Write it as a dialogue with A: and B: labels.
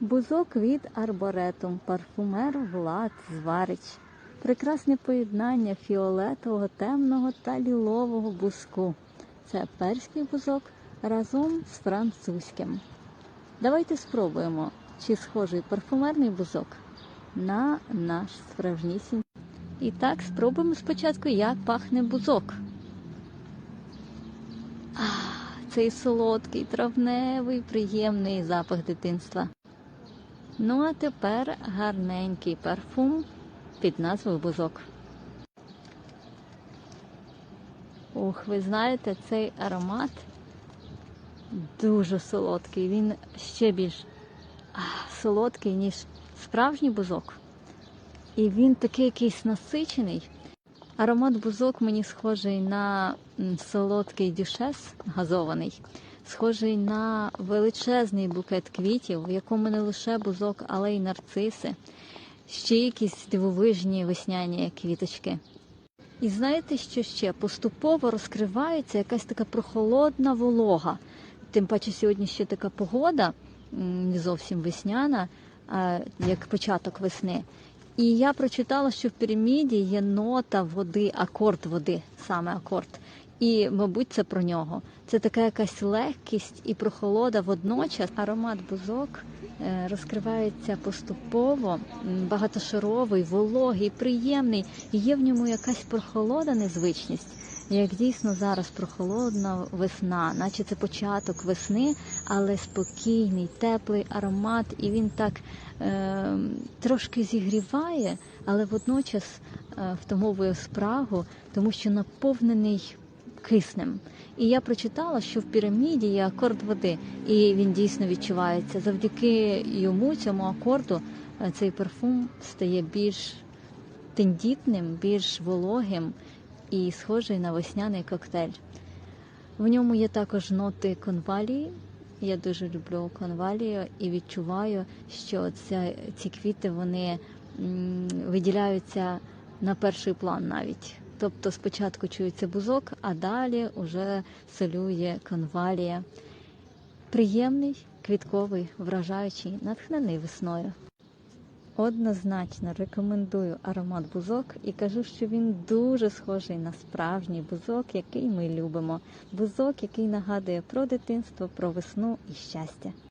A: Бузок від арборетум, парфумер Влад Зварич. Прекрасне поєднання фіолетового, темного та лілового бузку. Це перський бузок разом з французьким. Давайте спробуємо, чи схожий парфумерний бузок на наш справжнісінький. І так, спробуємо спочатку, як пахне бузок. А, цей солодкий, травневий, приємний запах дитинства. Ну а тепер гарненький парфум під назвою бузок. Ух, ви знаєте, цей аромат дуже солодкий. Він ще більш солодкий, ніж справжній бузок. І він такий якийсь насичений. Аромат бузок мені схожий на солодкий дюшес газований, схожий на величезний букет квітів, в якому не лише бузок, але й нарциси, ще якісь дивовижні весняні квіточки. І знаєте, що ще? Поступово розкривається якась така прохолодна волога. Тим паче сьогодні ще така погода, не зовсім весняна, як початок весни. І я прочитала, що в піраміді є нота води, акорд води, саме акорд. І, мабуть, це про нього. Це така якась легкість і прохолода водночас. Аромат бузок е, розкривається поступово, багатошаровий, вологий, приємний. Є в ньому якась прохолода, незвичність. Як дійсно зараз прохолодна весна, наче це початок весни, але спокійний, теплий аромат, і він так е, трошки зігріває, але водночас е, втомовує спрагу, тому що наповнений киснем. І я прочитала, що в піраміді є акорд води, і він дійсно відчувається. Завдяки йому, цьому акорду, е, цей парфум стає більш тендітним, більш вологим і схожий на весняний коктейль. В ньому є також ноти конвалії. Я дуже люблю конвалію і відчуваю, що ця, ці квіти вони виділяються на перший план навіть. Тобто спочатку чується бузок, а далі вже солює конвалія. Приємний, квітковий, вражаючий, натхнений весною. Однозначно рекомендую аромат бузок і кажу, що він дуже схожий на справжній бузок, який ми любимо. Бузок, який нагадує про дитинство, про весну і щастя.